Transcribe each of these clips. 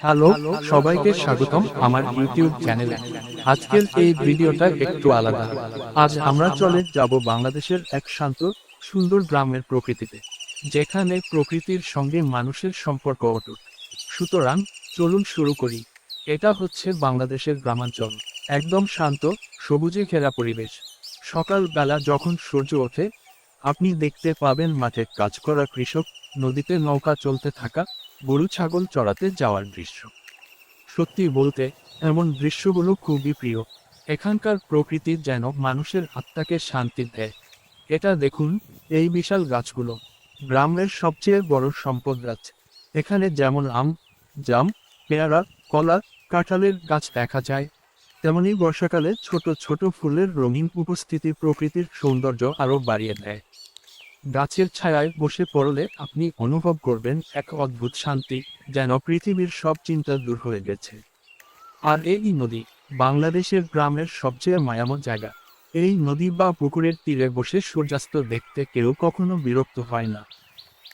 Hello সবাইকে স্বাগতম আমার ইউটিউব চ্যানেলে আজকের এই ভিডিওটা একটু আলাদা। আজ আমরা চলে যাব বাংলাদেশের এক শান্ত সুন্দর গ্রামের প্রকৃতিতে যেখানে প্রকৃতির সঙ্গে মানুষের সম্পর্ক অটুট। সুতরাং চলুন শুরু করি। এটা হচ্ছে বাংলাদেশের গ্রামাঞ্চল। একদম শান্ত সবুজে ঘেরা পরিবেশ। সকালবেলা যখন সূর্য ওঠে আপনি দেখতে পাবেন মাঠে কাজ করা কৃষক নদীতে নৌকা চলতে থাকা গরু ছাগল চড়াতে যাওয়ার দৃশ্য। সত্যি বলতে, এমন দৃশ্যগুলো খুবই প্রিয়। এখানকার প্রকৃতি যেন মানুষের আত্মাকে শান্তি দেয়। এটা দেখুন এই বিশাল গাছগুলো। গ্রামের সবচেয়ে বড় সম্পদ গাছ। এখানে যেমন আম, জাম, পেয়ারা, কলা, কাঁঠালের গাছ দেখা যায়। তেমনি বর্ষাকালে ছোট ছোট ফুলের রঙিন উপস্থিতি প্রকৃতির সৌন্দর্য আরও বাড়িয়ে দেয়। গাছের ছায়ায় বসে পড়লে আপনি অনুভব করবেন এক অদ্ভুত শান্তি, যেন পৃথিবীর সব চিন্তা দূর হয়ে গেছে। আর এই নদী বাংলাদেশের গ্রামের সবচেয়ে মায়ামত জায়গা। এই নদী বা পুকুরের তীরে বসে সূর্যাস্ত দেখতে কেউ কখনো বিরক্ত হয় না।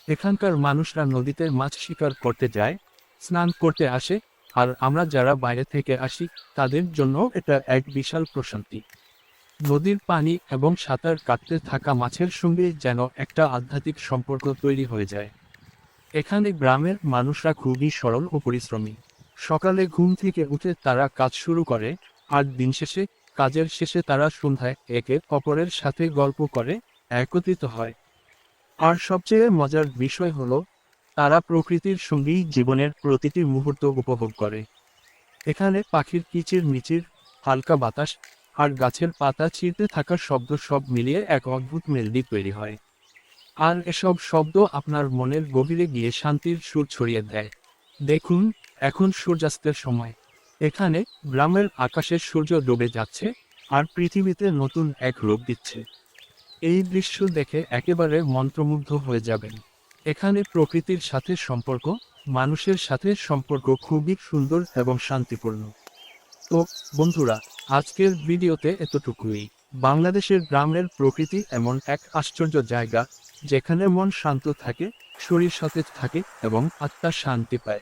এখানকার মানুষরা নদীতে মাছ শিকার করতে যায়, স্নান করতে আসে, আর আমরা যারা বাইরে থেকে আসি, তাদের জন্য এটা এক বিশাল প্রশান্তি। নদীর পানি এবং সাঁতার কাটতে থাকা মাছের সঙ্গে যেন একটা আধ্যাত্মিক সম্পর্ক তৈরি হয়ে যায়। এখানে গ্রামের মানুষরা খুবই সরল ও পরিশ্রমী। সকালে ঘুম থেকে উঠে তারা কাজ শুরু করে, আর দিন শেষে, কাজের শেষে তারা সন্ধ্যায় একে অপরের সাথে গল্প করে, একত্রিত হয়। আর সবচেয়ে মজার বিষয় হলো, তারা প্রকৃতির সঙ্গেই জীবনের প্রতিটি মুহূর্ত উপভোগ করে। এখানে পাখির কিচির মিচির হালকা বাতাস আর গাছের পাতা ছিঁড়তে থাকা শব্দ সব মিলিয়ে এক অদ্ভুত মেলডি তৈরি হয়। আর এসব শব্দ আপনার মনের গভীরে গিয়ে শান্তির সুর ছড়িয়ে দেয়। দেখুন, এখন সূর্যাস্তের সময়। এখানে গ্রামের আকাশে সূর্য ডুবে যাচ্ছে আর পৃথিবীতে নতুন এক রূপ দিচ্ছে। এই দৃশ্য দেখে একেবারে মন্ত্রমুগ্ধ হয়ে যাবেন। এখানে প্রকৃতির সাথে সম্পর্ক, মানুষের সাথে সম্পর্ক খুবই সুন্দর এবং শান্তিপূর্ণ। তো বন্ধুরা, আজকের ভিডিওতে এতটুকুই। বাংলাদেশের গ্রামের প্রকৃতি এমন এক আশ্চর্য জায়গা, যেখানে মন শান্ত থাকে, শরীর সতেজ থাকে এবং আত্মা শান্তি পায়।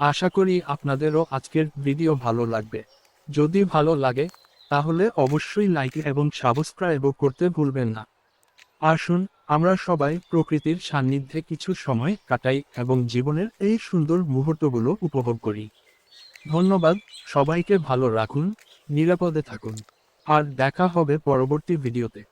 আশা করি আপনাদেরও আজকের ভিডিও ভালো লাগবে। যদি ভালো লাগে, তাহলে অবশ্যই লাইক এবং সাবস্ক্রাইবও করতে ভুলবেন না। আসুন, আমরা সবাই প্রকৃতির সান্নিধ্যে কিছু সময় কাটাই এবং জীবনের এই সুন্দর মুহূর্তগুলো উপভোগ করি। ধন্যবাদ সবাইকে ভালো রাখুন নিরাপদে থাকুন। আর দেখা হবে পরবর্তী ভিডিওতে।